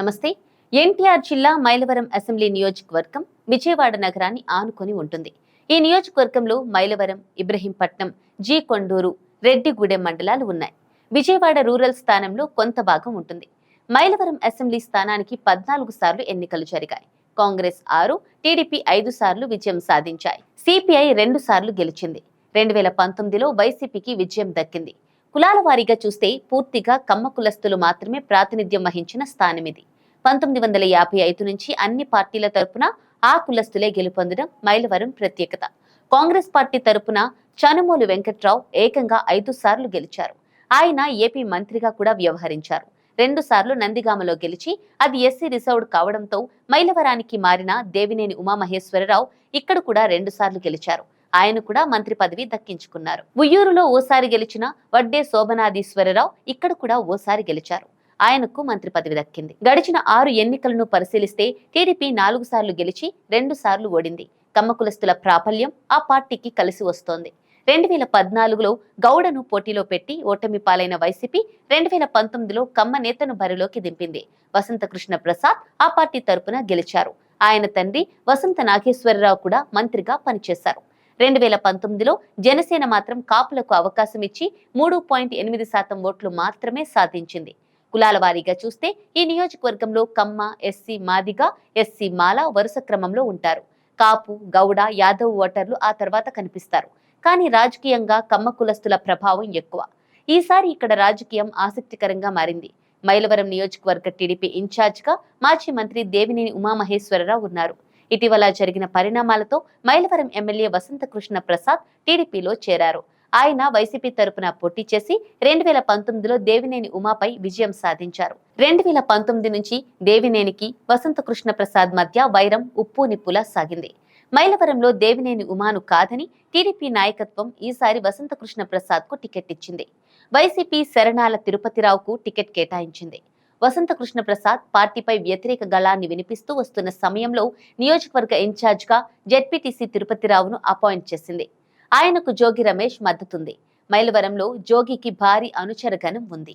నమస్తే. ఎన్టీఆర్ జిల్లా మైలవరం అసెంబ్లీ నియోజకవర్గం విజయవాడ నగరాన్ని ఆనుకొని ఉంటుంది. ఈ నియోజకవర్గంలో మైలవరం ఇబ్రహీంపట్నం జీ కొండూరు రెడ్డిగూడెం మండలాలు ఉన్నాయి. విజయవాడ రూరల్ స్థానంలో కొంత భాగం ఉంటుంది. మైలవరం అసెంబ్లీ స్థానానికి పద్నాలుగు సార్లు ఎన్నికలు జరిగాయి. కాంగ్రెస్ ఆరు టీడీపీ ఐదు సార్లు విజయం సాధించాయి. సిపిఐ రెండు సార్లు గెలిచింది. రెండు వేల పంతొమ్మిదిలో వైసీపీకి విజయం దక్కింది. కులాల వారీగా చూస్తే పూర్తిగా కమ్మ కులస్తులు మాత్రమే ప్రాతినిధ్యం వహించిన స్థానం ఇది. పంతొమ్మిది వందల యాభై ఐదు నుంచి అన్ని పార్టీల తరపున ఆ కులస్తులే గెలుపొందడం మైలవరం ప్రత్యేకత. కాంగ్రెస్ పార్టీ తరపున చనుమూలు వెంకట్రావు ఏకంగా ఐదు సార్లు గెలిచారు. ఆయన ఏపీ మంత్రిగా కూడా వ్యవహరించారు. రెండు సార్లు నందిగామలో గెలిచి అది ఎస్సీ రిజర్వ్డ్ కావడంతో మైలవరానికి మారిన దేవినేని ఉమామహేశ్వరరావు ఇక్కడ కూడా రెండు సార్లు గెలిచారు. ఆయన కూడా మంత్రి పదవి దక్కించుకున్నారు. ఉయ్యూరులో ఓసారి గెలిచిన వడ్డే శోభనాధీశ్వరరావు ఇక్కడ కూడా ఓసారి గెలిచారు. ఆయనకు మంత్రి పదవి దక్కింది. గడిచిన ఆరు ఎన్నికలను పరిశీలిస్తే టీడీపీ నాలుగు సార్లు గెలిచి రెండు సార్లు ఓడింది. కమ్మకులస్తుల ప్రాబల్యం ఆ పార్టీకి కలిసి వస్తోంది. రెండు వేల పద్నాలుగులో గౌడను పోటీలో పెట్టి ఓటమి పాలైన వైసీపీ రెండు వేల పంతొమ్మిదిలో కమ్మ నేతను బరిలోకి దింపింది. వసంత కృష్ణ ప్రసాద్ ఆ పార్టీ తరపున గెలిచారు. ఆయన తండ్రి వసంత నాగేశ్వరరావు కూడా మంత్రిగా పనిచేశారు. రెండు వేల పంతొమ్మిదిలో జనసేన మాత్రం కాపులకు అవకాశం ఇచ్చి మూడు పాయింట్ ఎనిమిది శాతం ఓట్లు మాత్రమే సాధించింది. కులాల వారీగా చూస్తే ఈ నియోజకవర్గంలో కమ్మ ఎస్సీ మాదిగ ఎస్సీ మాల వరుస క్రమంలో ఉంటారు. కాపు గౌడ యాదవ్ ఓటర్లు ఆ తర్వాత కనిపిస్తారు. కానీ రాజకీయంగా కమ్మ కులస్తుల ప్రభావం ఎక్కువ. ఈసారి ఇక్కడ రాజకీయం ఆసక్తికరంగా మారింది. మైలవరం నియోజకవర్గ టీడీపీ ఇన్ఛార్జ్గా మాజీ మంత్రి దేవినేని ఉమామహేశ్వరరావు ఉన్నారు. ఇటీవల జరిగిన పరిణామాలతో మైలవరం ఎమ్మెల్యే వసంతకృష్ణ ప్రసాద్ టీడీపీలో చేరారు. ఆయన వైసీపీ తరపున పోటీ చేసి రెండు వేల పంతొమ్మిదిలో దేవినేని ఉమాపై విజయం సాధించారు. రెండు వేల పంతొమ్మిది నుంచి దేవినేనికి వసంతకృష్ణ ప్రసాద్ మధ్య వైరం ఉప్పు నిప్పులా సాగింది. మైలవరంలో దేవినేని ఉమాను కాదని టీడీపీ నాయకత్వం ఈసారి వసంత కృష్ణ ప్రసాద్కు టికెట్ ఇచ్చింది. వైసీపీ శరణాల తిరుపతిరావుకు టికెట్ కేటాయించింది. వసంత కృష్ణ ప్రసాద్ పార్టీపై వ్యతిరేక గళాన్ని వినిపిస్తూ వస్తున్న సమయంలో నియోజకవర్గ ఇన్ఛార్జ్గా జెడ్పీటీసీ తిరుపతిరావును అపాయింట్ చేసింది. ఆయనకు జోగి రమేష్ మద్దతుంది. మైలవరంలో జోగికి భారీ అనుచరగణం ఉంది.